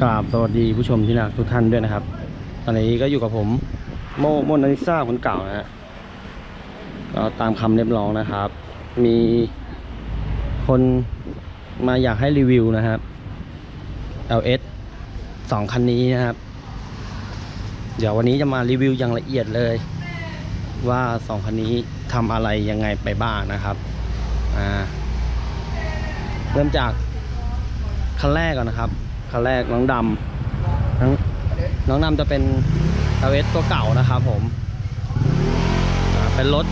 กราบสวัสดีผู้ชมที่รักทุกท่านด้วยนะครับ ตอนนี้ก็อยู่กับผมโมโมนาลิซ่าคนเก่านะฮะก็ตามคำเรียบร้องนะครับ มีคนมาอยากให้รีวิวนะครับ LS สองคันนี้นะครับ เดี๋ยววันนี้จะมารีวิวอย่างละเอียดเลย ว่าสองคันนี้ทำอะไรยังไงไปบ้างนะครับอ่าเริ่มจากคันแรกก่อนนะครับ คันแรกน้องดำน้องน้องดำจะเป็น LS ตัวเก่านะครับผมเป็นรถ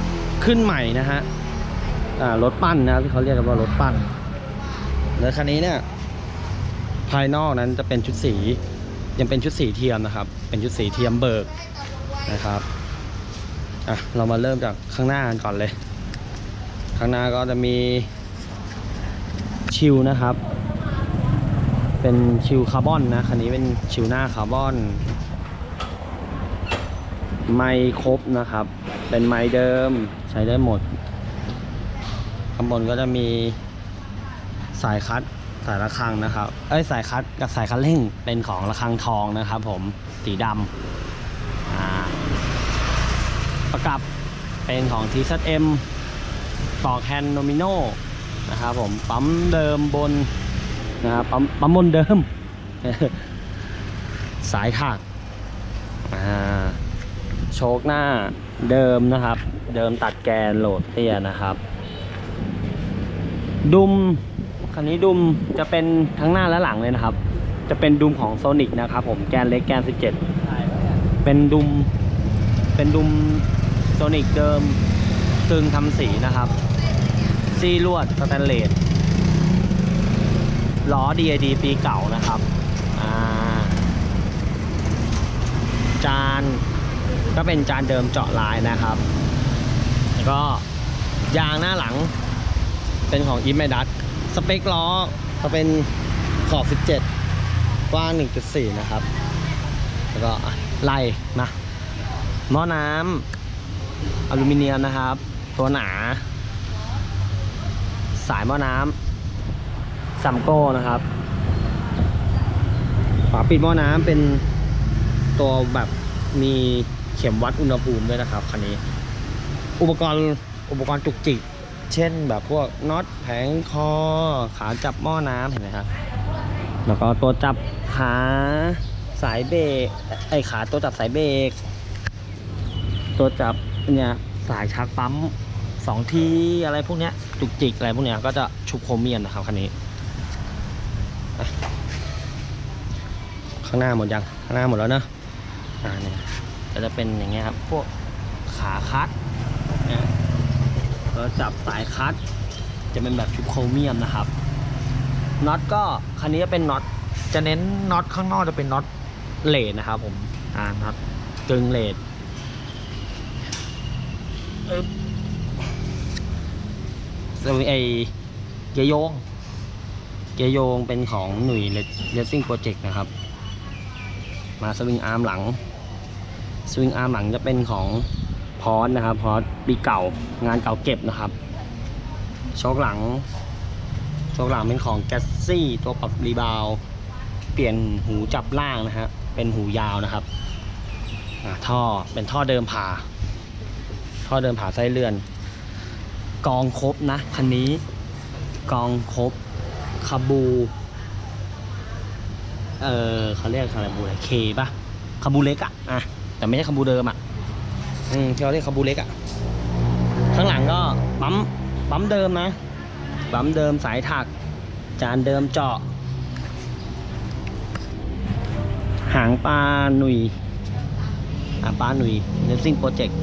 ขึ้นใหม่นะฮะรถปั้นนะที่เขาเรียกกันว่ารถปั้นแล้วคันนี้เนี่ยภายนอกนั้นจะเป็นชุดสี ยังเป็นชุดสีเทียมนะครับ เป็นชุดสีเทียมเบิกนะครับอะเรามาเริ่มจากข้างหน้ากันก่อนเลย ข้างหน้าก็จะมีชิลนะครับ เป็นชิลคาร์บอนนะคันนี้เป็นชิลหน้าคาร์บอน ไม่ครบนะครับ เป็นไม้เดิมใช้ได้หมด ข้างบนก็จะมีสายคัดสายระฆังนะครับ เอ้ยสายคัดกับสายคัดเร่งเป็นของระฆังทองนะครับ ผมสีดำประกับเป็นของ TZM ปอกแฮนโนมิโนนะครับผมปั๊มเดิมบน นะครับปั๊มปั๊มบนเดิม สายถักอ่าโชคหน้าเดิมนะครับ เดิมตัดแกนโหลดเตี้ยนะครับ ดุมคันนี้ดุมจะเป็นทั้งหน้าและหลังเลยนะครับ จะเป็นดุมของโซนิกนะครับผมแกนเล็กแกน 17 เป็นดุมเป็นดุมโซนิกเดิมกึ่งทำสีนะครับ ซีลวดสแตนเลส ล้อ DID ปีเก่านะครับาจานก็เป็นจานเดิมเจาะลายนะครับ แล้วก็ยางหน้าหลังเป็นของอี m มดัสสเปคล้อจะเป็นขอบ 17 กว้าง 1.4 นะครับ แล้วก็ไล่นะหม้อน้ำอลูมิเนียมนะครับ ตัวหนา สายหม้อน้ำ ซัมโก้นะครับ ฝาปิดหม้อน้ำเป็นตัวแบบมีเข็มวัดอุณหภูมิด้วยนะครับคันนี้ อุปกรณ์อุปกรณ์จุกจิก เช่นแบบพวกน็อตแผงคอ ขาจับหม้อน้ำเห็นไหมครับแล้วก็ตัวจับขาสายเบรกไอขาตัวจับสายเบรกตัวจับเนี่ยสายชักปั๊มสองทีอะไรพวกเนี้ยจุกจิกอะไรพวกเนี้ยก็จะชุบโครเมียมนะครับคันนี้ ข้างหน้าหมดยังข้างหน้าหมดแล้วเนะอ่าเนี่ยก็จะเป็นอย่างเงี้ยครับพวกขาคัดเนี่ยแล้วจับสายคัดจะเป็นแบบชุบโครเมียมนะครับน็อตก็คันนี้จะเป็นน็อตจะเน้นน็อตข้างนอกจะเป็นน็อตเลดนะครับผมอ่าน็อตกึ่งเลดอึ๊บจะมีไอเกียร์โยง เกียโยงเป็นของหนุ่ยเลสซิ่งโปรเจกต์นะครับ มาสวิงอาร์มหลัง สวิงอาร์มหลังจะเป็นของพอสนะครับพอสปีเก่างานเก่าเก็บนะครับโชคหลังโชคหลังเป็นของแกสซี่ตัวปรับรีบาวเปลี่ยนหูจับล่างนะฮะเป็นหูยาวนะครับท่อเป็นท่อเดิมผ่า ท่อเดิมผ่าไส้เลื่อน กองครบนะคันนี้ กองครบ คาบู เออเขาเรียกคาบูอะไรเคปะคาบูเล็กอะอะ แต่ไม่ใช่คาบูเดิมอะอืมที่เราเรียกคาบูเล็กอะข้างหลังก็ปั๊มปั๊มเดิมนะปั๊มเดิมสายถัก จานเดิมเจาะ หางปลาหนุยหางปลาหนุยเนสซิ่งโปรเจกต์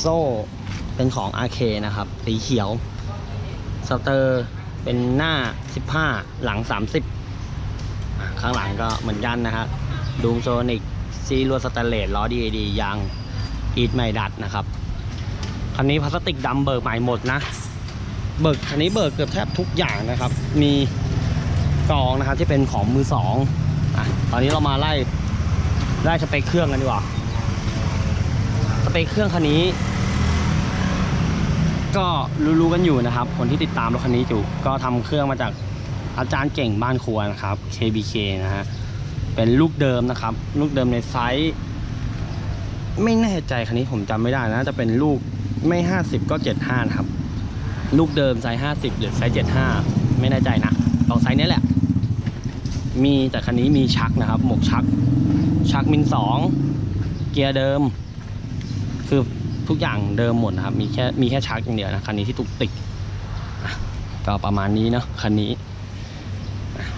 โซ่เป็นของ RK นะครับ สีเขียว สเตอร์เป็นหน้า 15 หลัง 30 ข้างหลังก็เหมือนกันนะครับดูมโซนิกซีลวสแตนเลสล้อดีดียางอีทไม่ดัดนะครับ คันนี้พลาสติกดำเบิกใหม่หมดนะ เบิกคันนี้เบิกเกือบแทบทุกอย่างนะครับ มีกรองนะครับที่เป็นของมือสองอะตอนนี้เรามาไล่ไล่สเปคเครื่องกันดีกว่า สเปคเครื่องคันนี้ ก็รู้ๆกันอยู่นะครับ คนที่ติดตามรถคันนี้อยู่ก็ทำเครื่องมาจากอาจารย์เก่งบ้านครัวนะครับ KBK นะฮะเป็นลูกเดิมนะครับ ลูกเดิมในไซส์ไม่แน่ใจคันนี้ผมจำไม่ได้นะจะเป็นลูกไม่50ก็75นะครับ ลูกเดิมไซส์50หรือไซส์75ไม่แน่ใจนะลองไซส์นี้แหละ มีแต่คันนี้มีชักนะครับ หมวกชัก ชักมินสองเกียร์เดิม คือ ทุกอย่างเดิมหมดนะครับ มีแค่มีแค่ชักอย่างเดียวนะคันนี้ที่ตุกติกก็ประมาณนี้เนาะคันนี้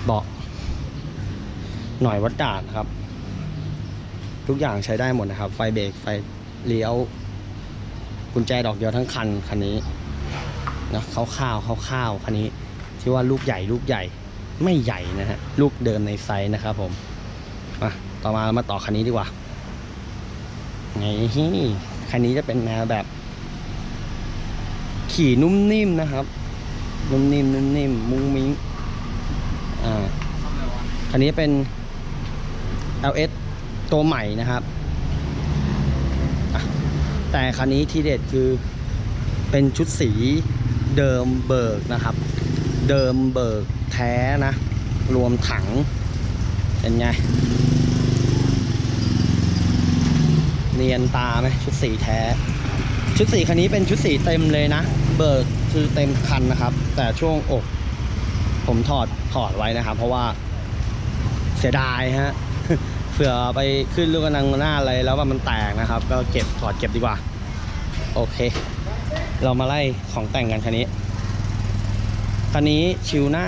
เบาะหน่อยวัดดาดครับ ทุกอย่างใช้ได้หมดนะครับ ไฟเบรกไฟเลี้ยว กุญแจดอกเดียวทั้งคันคันนี้นะคร่าวๆคร่าวๆคันนี้ที่ว่าลูกใหญ่ลูกใหญ่ไม่ใหญ่นะฮะลูกเดิมในไซส์นะครับผมมาต่อมาเรามาต่อคันนี้ดีกว่าไง คันนี้จะเป็นแนวแบบ ขี่นุ่มนิ่มนะครับ นุ่มนิ่มนุ่มนิ่มมุ้งมิ้งอ่าคันนี้เป็น LS ตัวใหม่นะครับ แต่คันนี้ที่เด็ดคือเป็นชุดสีเดิมเบิกนะครับ เดิมเบิกแท้นะ รวมถัง เป็นไง เนียนตาไหมชุดสีแท้ ชุดสีคันนี้เป็นชุดสีเต็มเลยนะ เบิกคือเต็มคันนะครับ แต่ช่วงอกผมถอดถอดไว้นะครับ เพราะว่าเสียดายฮะเผื่อไปขึ้นลูกกระนังหน้าอะไรแล้วว่ามันแตกนะครับ ก็เก็บถอดเก็บดีกว่า โอเค เรามาไล่ของแต่งกันคันนี้คันนี้ชิวหน้า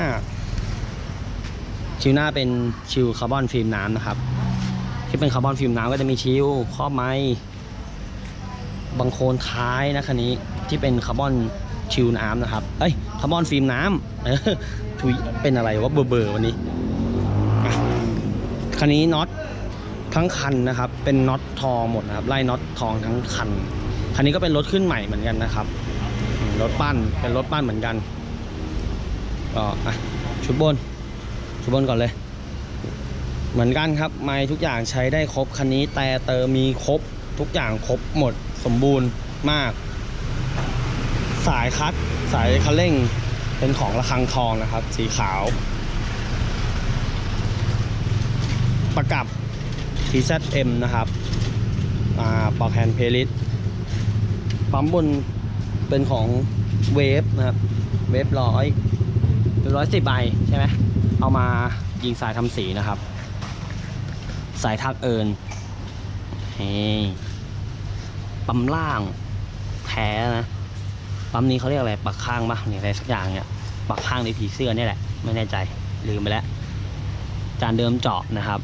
ชิวหน้าเป็นชิวคาร์บอนฟิล์มน้ำนะครับ ที่เป็นคาร์บอนฟิล์มน้ำก็จะมีชิวครอบไม้บังโคลนท้ายนะคันนี้ที่เป็นคาร์บอนชิวน้ำนะครับ เอ้ยคาร์บอนฟิล์มน้ำเออถุยเป็นอะไรวะเบอร์เบอร์วันนี้คันนี้น็อตทั้งคันนะครับ เป็นน็อตทองหมดนะครับไล่น็อตทองทั้งคันคันนี้ก็เป็นรถขึ้นใหม่เหมือนกันนะครับรถปั้นเป็นรถปั้นเหมือนกันก็อะชุดบนชุดบนก่อนเลย เหมือนกันครับไม้ทุกอย่างใช้ได้ครบคันนี้แต่เตอร์มีครบทุกอย่างครบหมดสมบูรณ์มาก สายคัดสายคันเร่งเป็นของระฆังทองนะครับ สีขาว ประกับ TZM นะครับปอกแฮนด์เพลิสปั๊มบนเป็นของเวฟนะครับ เวฟร้อยเป็นร้อยสิบใบใช่ไหมเอามายิงสายทำสีนะครับ สายทักเอิญเฮ้ปั๊มล่างแท้นะ ปั๊มนี้เขาเรียกอะไรปักข้างปะเนี่ยอะไรสักอย่างเนี่ยปักข้างในผีเสื้อเนี่ยแหละ ไม่แน่ใจลืมไปแล้ว จานเดิมเจาะนะครับ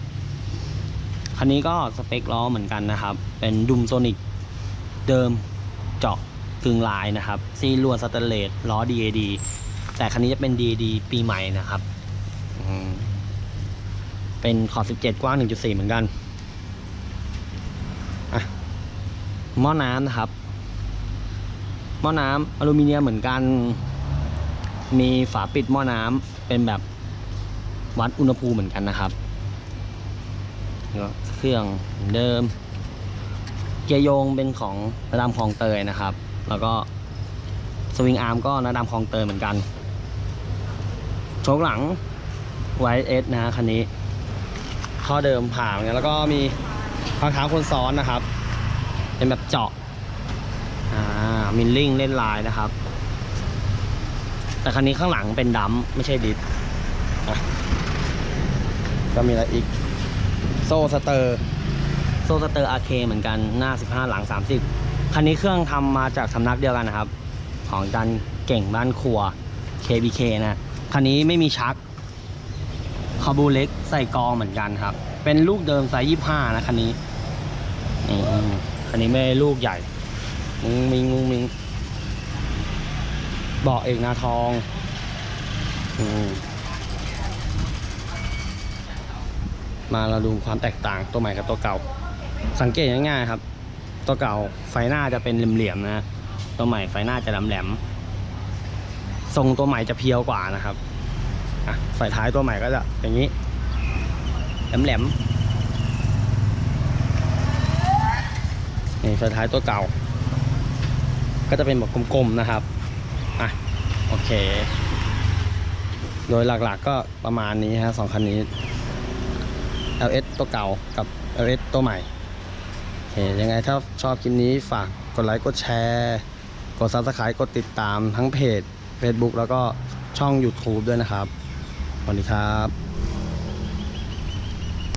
คันนี้ก็สเปคล้อเหมือนกันนะครับ เป็นดุมโซนิกเดิมเจาะกึ่งลายนะครับ ซีลวนสแตนเลสล้อ DAD แต่คันนี้จะเป็น DAD ปีใหม่นะครับอืม เป็นขอบ 17 กว้าง 1.4 เหมือนกันอะหม้อน้ำนะครับ หม้อน้ำอลูมิเนียมเหมือนกัน มีฝาปิดหม้อน้ำเป็นแบบวัดอุณหภูมิเหมือนกันนะครับเครื่องเดิม เกียร์โยงเป็นของระดามคลองเตยนะครับ แล้วก็สวิงอาร์มก็ระดามคลองเตยเหมือนกัน โชคหลังไวเอสนะฮะคันนี้ ท่อเดิมผ่าเหมือนกันแล้วก็มีพักเท้าคนซ้อนนะครับ เป็นแบบเจาะอ่ามิลลิ่งเล่นลายนะครับ แต่คันนี้ข้างหลังเป็นดัมไม่ใช่ดิสก็มีอะไรอีก โซ่สเตอร์โซ่สเตอร์อาเคเหมือนกันหน้า 15 หลัง 30 คันนี้เครื่องทำมาจากสำนักเดียวกันนะครับ ของจันเก่งบ้านครัว KBK นะ คันนี้ไม่มีชักาบูเล็กใส่กองเหมือนกันครับ เป็นลูกเดิมไซส์25นะคันนี้นี่คันนี้ไม่ลูกใหญ่มุงมิงมุงมิงเบาะเอกนาทองอืมาเราดูความแตกต่างตัวใหม่กับตัวเก่า สังเกตง่ายๆครับ ตัวเก่าไฟหน้าจะเป็นเหลี่ยมๆนะ ตัวใหม่ไฟหน้าจะแหลมๆทรงตัวใหม่จะเพียวกว่านะครับ อะไฟท้ายตัวใหม่ก็จะอย่างนี้แหลมๆนี่ไฟท้ายตัวเก่า ก็จะเป็นแบบกลมๆนะครับอะโอเค โดยหลักๆก็ประมาณนี้ฮะสองคันนี้ LS ตัวเก่ากับ LS ตัวใหม่โอเคยังไงถ้าชอบคลิปนี้ฝากกดไลค์กดแชร์กด Subscribe กดติดตามทั้งเพจ Facebook แล้วก็ช่อง YouTube ด้วยนะครับ สวัสดีครับ